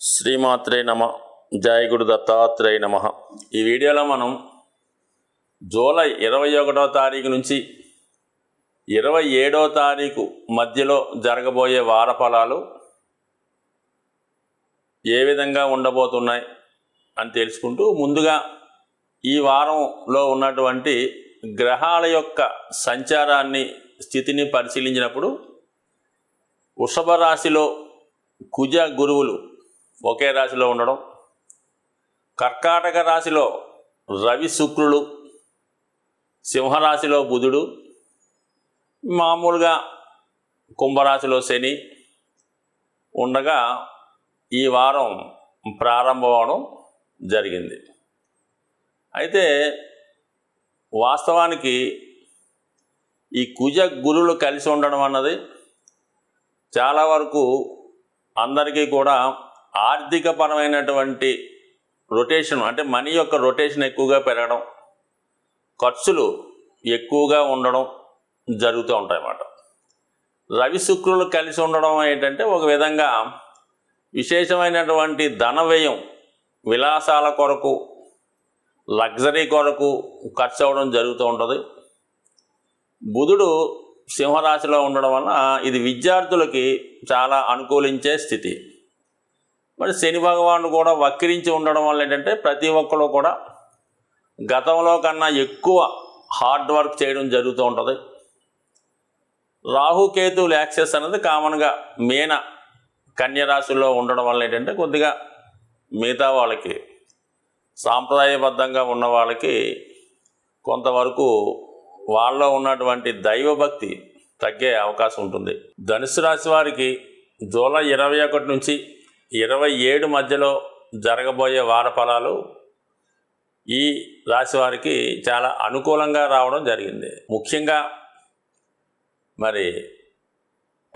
శ్రీమాత్రే నమ జయ దత్తాత్రేయ నమ. ఈ వీడియోలో మనం జూలై ఇరవై ఒకటో తారీఖు నుంచి ఇరవై ఏడో తారీఖు మధ్యలో జరగబోయే వార ఫలాలు ఏ విధంగా ఉండబోతున్నాయి అని తెలుసుకుంటూ ముందుగా ఈ వారంలో ఉన్నటువంటి గ్రహాల యొక్క సంచారాన్ని స్థితిని పరిశీలించినప్పుడు వృషభ రాశిలో కుజ గురువులు ఒకే రాశిలో ఉండడం. కర్కాటక రాశిలో రవి శుక్రులు సింహరాశిలో బుధుడు మామూలుగా కుంభరాశిలో శని ఉండగా ఈ వారం ప్రారంభమవడం జరిగింది. అయితే వాస్తవానికి ఈ కుజ గురువులు కలిసి ఉండడం అన్నది చాలా వరకు అందరికీ కూడా ఆర్థిక పరమైనటువంటి రొటేషన్ అంటే మనీ యొక్క రొటేషన్ ఎక్కువగా పెరగడం ఖర్చులు ఎక్కువగా ఉండడం జరుగుతూ ఉంటాయి అన్నమాట. రవి శుక్రులు కలిసి ఉండడం ఏంటంటే ఒక విధంగా విశేషమైనటువంటి ధన వ్యయం విలాసాల కొరకు లగ్జరీ కొరకు ఖర్చు అవడం జరుగుతూ ఉంటుంది. బుధుడు సింహరాశిలో ఉండడం వలన ఇది విద్యార్థులకి చాలా అనుకూలించే స్థితి. మరి శని భగవానుడు కూడా వక్రించి ఉండడం వల్ల ఏంటంటే ప్రతి ఒక్కరు కూడా గతంలో కన్నా ఎక్కువ హార్డ్ వర్క్ చేయడం జరుగుతూ ఉంటుంది. రాహుకేతువులు యాక్సెస్ అనేది కామన్గా మీన కన్యరాశిలో ఉండడం వల్ల ఏంటంటే కొద్దిగా మిగతా వాళ్ళకి సాంప్రదాయబద్ధంగా ఉన్న వాళ్ళకి కొంతవరకు వాళ్ళలో ఉన్నటువంటి దైవభక్తి తగ్గే అవకాశం ఉంటుంది. ధనుసు రాశి వారికి జూలై ఇరవై ఒకటి నుంచి ఇరవై ఏడు మధ్యలో జరగబోయే వార ఫలాలు ఈ రాశి వారికి చాలా అనుకూలంగా రావడం జరిగింది. ముఖ్యంగా మరి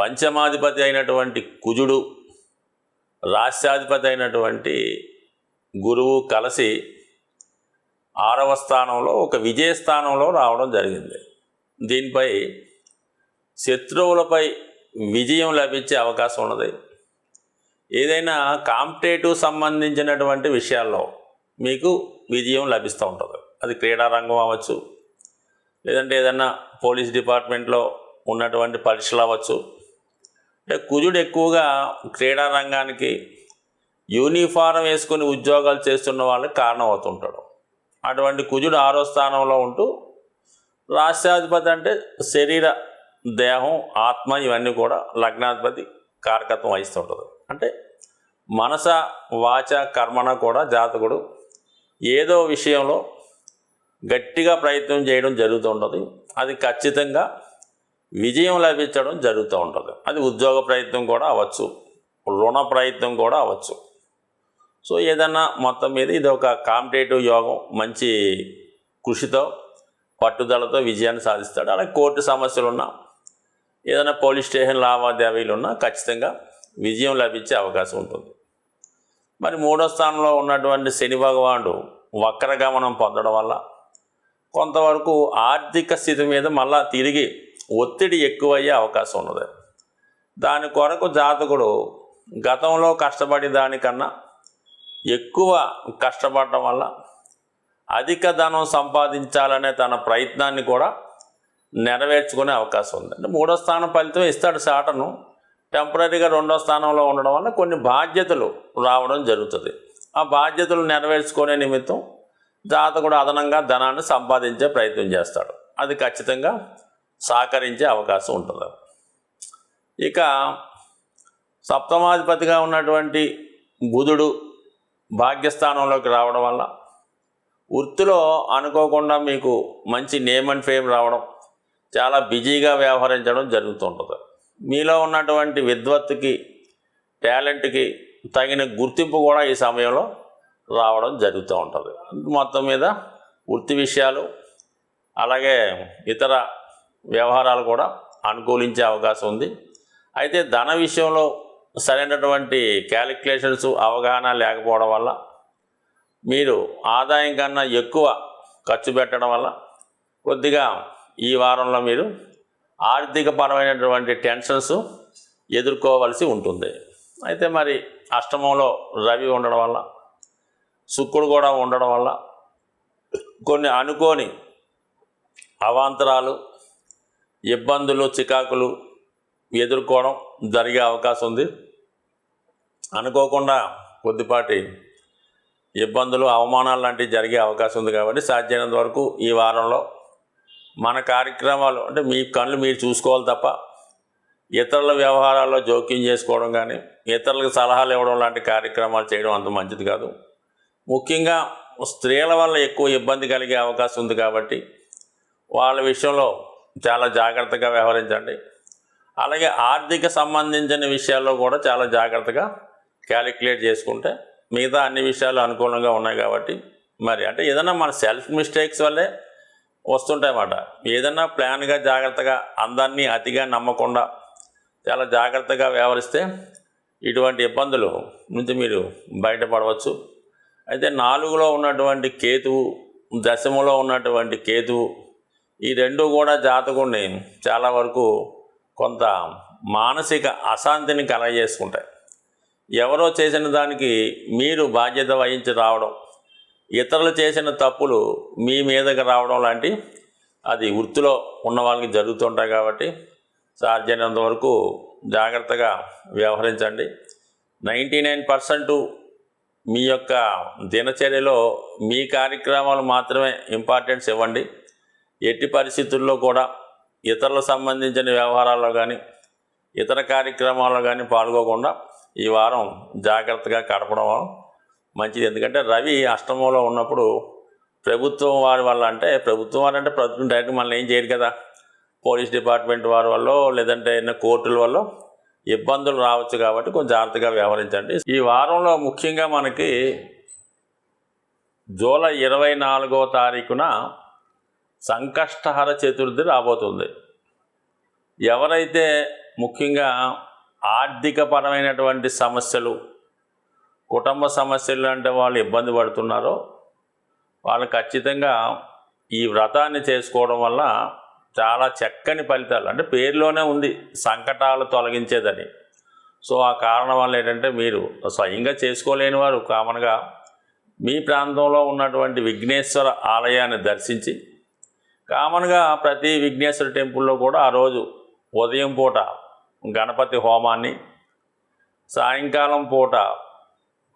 పంచమాధిపతి అయినటువంటి కుజుడు రాష్ట్రాధిపతి అయినటువంటి గురువు కలిసి ఆరవ స్థానంలో ఒక విజయ స్థానంలో రావడం జరిగింది. దీనిపై శత్రువులపై విజయం లభించే అవకాశం ఉన్నది. ఏదైనా కాంపిటేటివ్ సంబంధించినటువంటి విషయాల్లో మీకు విజయం లభిస్తూ ఉంటుంది. అది క్రీడారంగం అవ్వచ్చు లేదంటే ఏదైనా పోలీస్ డిపార్ట్మెంట్లో ఉన్నటువంటి పరీక్షలు అవ్వచ్చు. అంటే కుజుడు ఎక్కువగా క్రీడా రంగానికి యూనిఫారం వేసుకొని ఉద్యోగాలు చేస్తున్న వాళ్ళకి కారణం అవుతుంటాడు అటువంటి కుజుడు ఆరో స్థానంలో ఉంటూ రాష్ట్రాధిపతి అంటే శరీర దేహం ఆత్మ ఇవన్నీ కూడా లగ్నాధిపతి కారకత్వం వహిస్తుంటుంది అంటే మనస వాచ కర్మణ కూడా జాతకుడు ఏదో విషయంలో గట్టిగా ప్రయత్నం చేయడం జరుగుతూ ఉంటుంది. అది ఖచ్చితంగా విజయం లభించడం జరుగుతూ ఉంటుంది. అది ఉద్యోగ ప్రయత్నం కూడా అవ్వచ్చు. రుణ ప్రయత్నం కూడా అవ్వచ్చు. సో ఏదన్నా మొత్తం మీద ఇది ఒక కాంపిటేటివ్ యోగం మంచి కృషితో పట్టుదలతో విజయాన్ని సాధిస్తాడు. అలాగే కోర్టు సమస్యలు ఉన్నా ఏదైనా పోలీస్ స్టేషన్ లావాదేవీలు ఉన్నా ఖచ్చితంగా విజయం లభించే అవకాశం ఉంటుంది. మరి మూడో స్థానంలో ఉన్నటువంటి శని భగవానుడు వక్రగమనం పొందడం వల్ల కొంతవరకు ఆర్థిక స్థితి మీద మళ్ళా తిరిగి ఒత్తిడి ఎక్కువయ్యే అవకాశం ఉన్నది. దాని కొరకు జాతకుడు గతంలో కష్టపడి దానికన్నా ఎక్కువ కష్టపడటం వల్ల అధిక ధనం సంపాదించాలనే తన ప్రయత్నాన్ని కూడా నెరవేర్చుకునే అవకాశం ఉంది. అంటే మూడో స్థానం ఫలితం ఇస్తాడు సాటను టెంపరీగా రెండో స్థానంలో ఉండడం వల్ల కొన్ని బాధ్యతలు రావడం జరుగుతుంది. ఆ బాధ్యతలు నెరవేర్చుకునే నిమిత్తం జాతకుడు అదనంగా ధనాన్ని సంపాదించే ప్రయత్నం చేస్తాడు. అది ఖచ్చితంగా సహకరించే అవకాశం ఉంటుంది. ఇక సప్తమాధిపతిగా ఉన్నటువంటి బుధుడు భాగ్యస్థానంలోకి రావడం వల్ల వృత్తిలో అనుకోకుండా మీకు మంచి నేమ్ అండ్ ఫేమ్ రావడం చాలా బిజీగా వ్యవహరించడం జరుగుతుంటుంది. మీలో ఉన్నటువంటి విద్వత్తుకి టాలెంట్కి తగిన గుర్తింపు కూడా ఈ సమయంలో రావడం జరుగుతూ ఉంటుంది. మొత్తం మీద వృత్తి విషయాలు అలాగే ఇతర వ్యవహారాలు కూడా అనుకూలించే అవకాశం ఉంది. అయితే ధన విషయంలో సరైనటువంటి క్యాలిక్యులేషన్స్ అవగాహన లేకపోవడం వల్ల మీరు ఆదాయం కన్నా ఎక్కువ ఖర్చు పెట్టడం వల్ల కొద్దిగా ఈ వారంలో మీరు ఆర్థికపరమైనటువంటి టెన్షన్స్ ఎదుర్కోవలసి ఉంటుంది. అయితే మరి అష్టమంలో రవి ఉండడం వల్ల శుక్రుడు కూడా ఉండడం వల్ల కొన్ని అనుకోని అవాంతరాలు ఇబ్బందులు చికాకులు ఎదుర్కోవడం జరిగే అవకాశం ఉంది. అనుకోకుండా కొద్దిపాటి ఇబ్బందులు అవమానాలు లాంటివి జరిగే అవకాశం ఉంది కాబట్టి సాధ్యమైనంత వరకు ఈ వారంలో మన కార్యక్రమాలు అంటే మీ కళ్ళు మీరు చూసుకోవాలి తప్ప ఇతరుల వ్యవహారాల్లో జోక్యం చేసుకోవడం కానీ ఇతరులకు సలహాలు ఇవ్వడం లాంటి కార్యక్రమాలు చేయడం అంత మంచిది కాదు. ముఖ్యంగా స్త్రీల వల్ల ఎక్కువ ఇబ్బంది కలిగే అవకాశం ఉంది కాబట్టి వాళ్ళ విషయంలో చాలా జాగ్రత్తగా వ్యవహరించండి. అలాగే ఆర్థిక సంబంధించిన విషయాల్లో కూడా చాలా జాగ్రత్తగా క్యాలిక్యులేట్ చేసుకుంటే మిగతా అన్ని విషయాలు అనుకూలంగా ఉన్నాయి కాబట్టి మరి అంటే ఏదైనా మన సెల్ఫ్ మిస్టేక్స్ వల్లే వస్తుంటాయన్నమాట. ఏదైనా ప్లాన్గా జాగ్రత్తగా అందరినీ అతిగా నమ్మకుండా చాలా జాగ్రత్తగా వ్యవహరిస్తే ఇటువంటి ఇబ్బందులు నుంచి మీరు బయటపడవచ్చు. అయితే నాలుగులో ఉన్నటువంటి కేతువు దశములో ఉన్నటువంటి కేతువు ఈ రెండు కూడా జాతకుడిని చాలా వరకు కొంత మానసిక అశాంతిని కలగజేసుకుంటాయి. ఎవరో చేసిన దానికి మీరు బాధ్యత వహించి రావడం ఇతరులు చేసిన తప్పులు మీ మీదకి రావడం లాంటి అది వృత్తిలో ఉన్న వాళ్ళకి జరుగుతుంటాయి కాబట్టి సాధ్యమైనంత వరకు జాగ్రత్తగా వ్యవహరించండి. నైంటీ నైన్ పర్సెంట్ మీ యొక్క దినచర్యలో మీ కార్యక్రమాలు మాత్రమే ఇంపార్టెన్స్ ఇవ్వండి. ఎట్టి పరిస్థితుల్లో కూడా ఇతరులకు సంబంధించిన వ్యవహారాల్లో కానీ ఇతర కార్యక్రమాల్లో కానీ పాల్గొకుండా ఈ వారం జాగ్రత్తగా గడపడం మంచిది. ఎందుకంటే రవి అష్టమంలో ఉన్నప్పుడు ప్రభుత్వం వారి వల్ల అంటే ప్రభుత్వం వారు అంటే ప్రభుత్వం డైరెక్ట్ మనల్ని ఏం చేయరు కదా. పోలీస్ డిపార్ట్మెంట్ వారి వల్ల లేదంటే ఏదైనా కోర్టుల వల్ల ఇబ్బందులు రావచ్చు కాబట్టి కొంచెం జాగ్రత్తగా వ్యవహరించండి. ఈ వారంలో ముఖ్యంగా మనకి జూలై ఇరవై నాలుగో తారీఖున సంకష్టహర చతుర్థి రాబోతుంది. ఎవరైతే ముఖ్యంగా ఆర్థికపరమైనటువంటి సమస్యలు కుటుంబ సమస్యలు అంటే వాళ్ళు ఇబ్బంది పడుతున్నారో వాళ్ళు ఖచ్చితంగా ఈ వ్రతాన్ని చేసుకోవడం వల్ల చాలా చక్కని ఫలితాలు. అంటే పేరులోనే ఉంది సంకటాలు తొలగించేదని. సో ఆ కారణం వల్ల ఏంటంటే మీరు స్వయంగా చేసుకోలేని వారు కామన్గా మీ ప్రాంతంలో ఉన్నటువంటి విఘ్నేశ్వర ఆలయాన్ని దర్శించి కామన్గా ప్రతి విఘ్నేశ్వర టెంపుల్లో కూడా ఆ రోజు ఉదయం పూట గణపతి హోమాన్ని సాయంకాలం పూట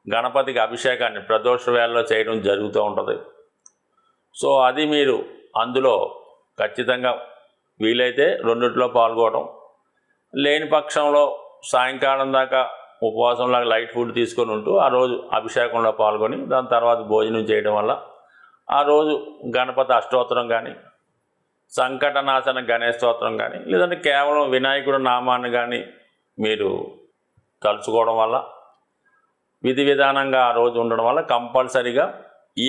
గణపతికి అభిషేకాన్ని ప్రదోష వేళలో చేయడం జరుగుతూ ఉంటుంది. సో అది మీరు అందులో ఖచ్చితంగా వీలైతే రెండిట్లో పాల్గొనడం లేని పక్షంలో సాయంకాలం దాకా ఉపవాసంలాగా లైట్ ఫుడ్ తీసుకొని ఉంటూ ఆ రోజు అభిషేకంలో పాల్గొని దాని తర్వాత భోజనం చేయడం వల్ల ఆ రోజు గణపతి అష్టోత్తరం కానీ సంకటనాశన గణేష్ స్తోత్రం కానీ లేదంటే కేవలం వినాయకుడు నామాన్ని కానీ మీరు తలుచుకోవడం వల్ల విధి విధానంగా ఆ రోజు ఉండడం వల్ల కంపల్సరిగా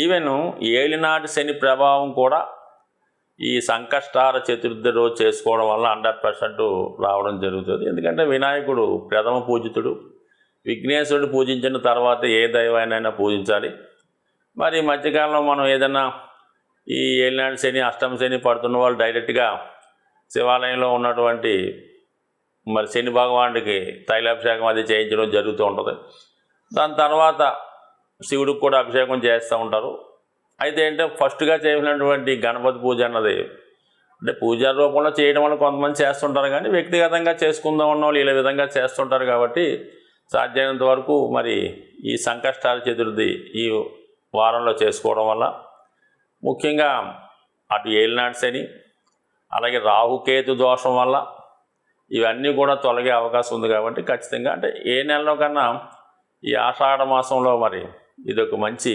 ఈవెన్ ఏలినాటి శని ప్రభావం కూడా ఈ సంకష్టార చతుర్థి రోజు చేసుకోవడం వల్ల హండ్రెడ్ పర్సెంట్ రావడం జరుగుతుంది. ఎందుకంటే వినాయకుడు ప్రథమ పూజితుడు విఘ్నేశ్వరుడు పూజించిన తర్వాత ఏ దైవాన్నైనా పూజించాలి. మరి ఈ మధ్యకాలంలో మనం ఏదైనా ఈ ఏలినాటి శని అష్టమ శని పడుతున్న వాళ్ళు డైరెక్ట్గా శివాలయంలో ఉన్నటువంటి మరి శని భగవానుడికి తైలాభిషేకం అది చేయించడం జరుగుతూ ఉంటుంది. దాని తర్వాత శివుడికి కూడా అభిషేకం చేస్తూ ఉంటారు. అయితే ఏంటంటే ఫస్ట్గా చేసినటువంటి గణపతి పూజ అన్నది అంటే పూజా రూపంలో చేయడం వల్ల కొంతమంది చేస్తుంటారు కానీ వ్యక్తిగతంగా చేసుకుందాం ఉన్న వాళ్ళు ఇలా విధంగా చేస్తుంటారు కాబట్టి సాధ్యమైనంత వరకు మరి ఈ సంకష్టాల చతుర్థి ఈ వారంలో చేసుకోవడం వల్ల ముఖ్యంగా అటు ఏలినాడు శని అలాగే రాహుకేతు దోషం వల్ల ఇవన్నీ కూడా తొలగే అవకాశం ఉంది కాబట్టి ఖచ్చితంగా అంటే ఏ నెలలో కన్నా ఈ ఆషాఢ మాసంలో మరి ఇది ఒక మంచి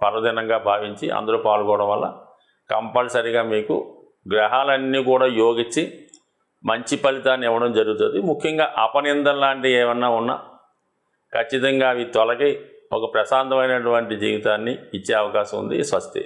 పర్వదినంగా భావించి అందరూ పాల్గొనడం వల్ల కంపల్సరిగా మీకు గ్రహాలన్నీ కూడా యోగించి మంచి ఫలితాన్ని ఇవ్వడం జరుగుతుంది. ముఖ్యంగా అపనిందం లాంటివి ఏమన్నా ఉన్నా ఖచ్చితంగా అవి తొలగి ఒక ప్రశాంతమైనటువంటి జీవితాన్ని ఇచ్చే అవకాశం ఉంది. స్వస్తి.